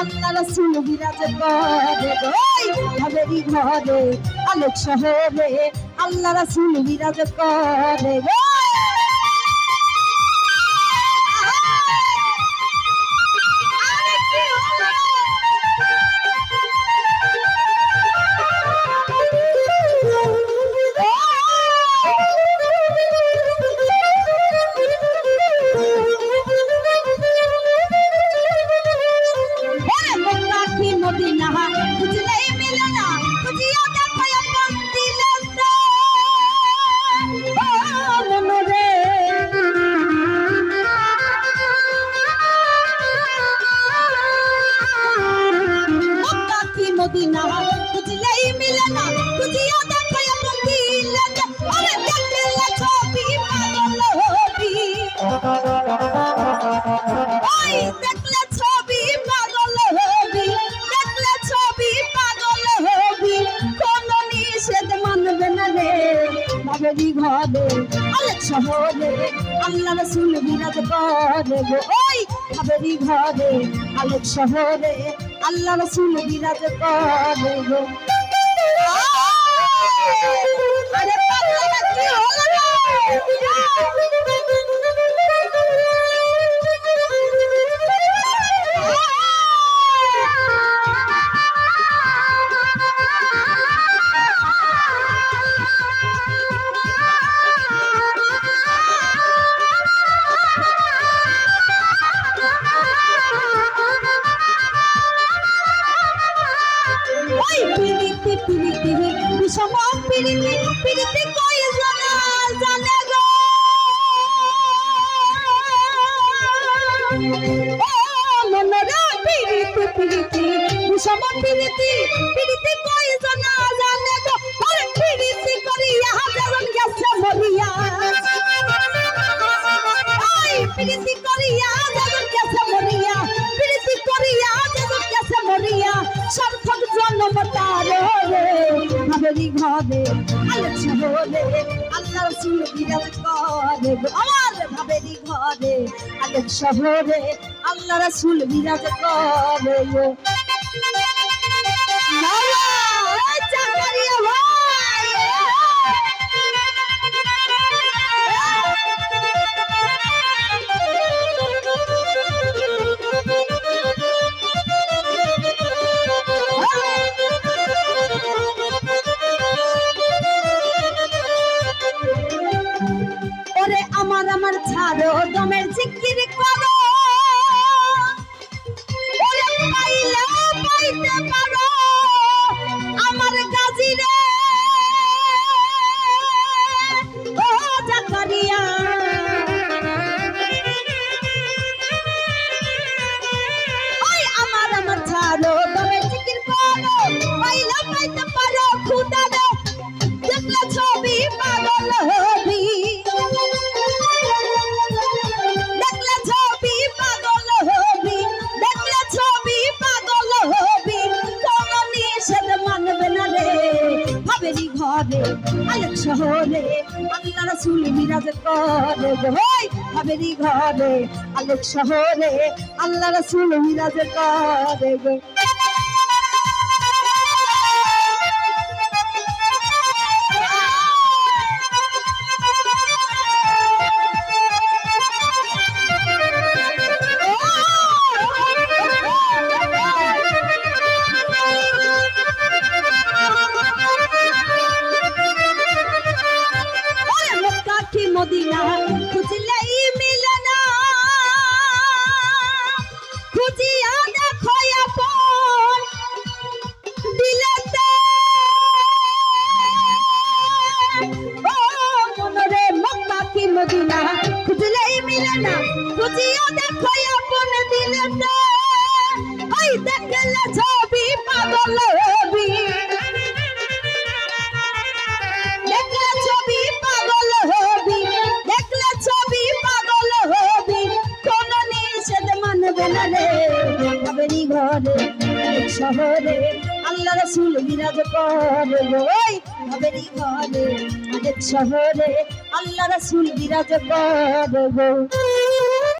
আল্লাহ রাসুল বিরাজ করে ভাবেরি আল্লাহ রাসুল বিরাজ করে খুঁজলেই মিলে না খুঁজিয়া দেখো আপন দিলে না। ওরে দেখলে ছবি পাগল হবি। ওই দেখলে ছবি পাগল হবি, দেখলে ছবি পাগল শহরে, আল্লাহ রসুল বিরাজ করে ওই বাবেরি ঘরে আলেক শহরে আল্লাহ রসুল বিরাজ করো আরে পাল্লা কি হলো পিরিতি পিরিতি কই জানা জানে গো ও মনরা পিরিতি পিরিতি বিষম পিরিতি পিরিতি কই ভাবেরি ঘরে আলোক বলে আল্লাহ রসুল বিরাজ করে। আমার ভাবেরি ঘরে আলোক শহরে আল্লাহ রসুল বিরাজ করে আমার আমার ছাড়ো দমের জিকির করো পাইলে পাইতে পারো, আমার গাজি রে। ও জাকারিয়া। ওই আমার আমার ছাড়ো দমের জিকির করো পাইলে পাইতে পারো খুদা রে দেখলে ছবি পাগল হবি ঘরে আলেক শহরে আল্লাহ রাসূল বিরাজ করে গো ওই ভাবেরি ঘরে আলেক শহরে আল্লাহ রাসূল বিরাজ করে মদিনা খুঁজলেই মিলে না। খুঁজিয়া দেখো আপন দিলেতে। ঘরে শহরে আল্লাহ রসুল বিরাজ করে ওই ভাবেরই ঘরে শহরে আল্লাহ রসুল বিরাজ করে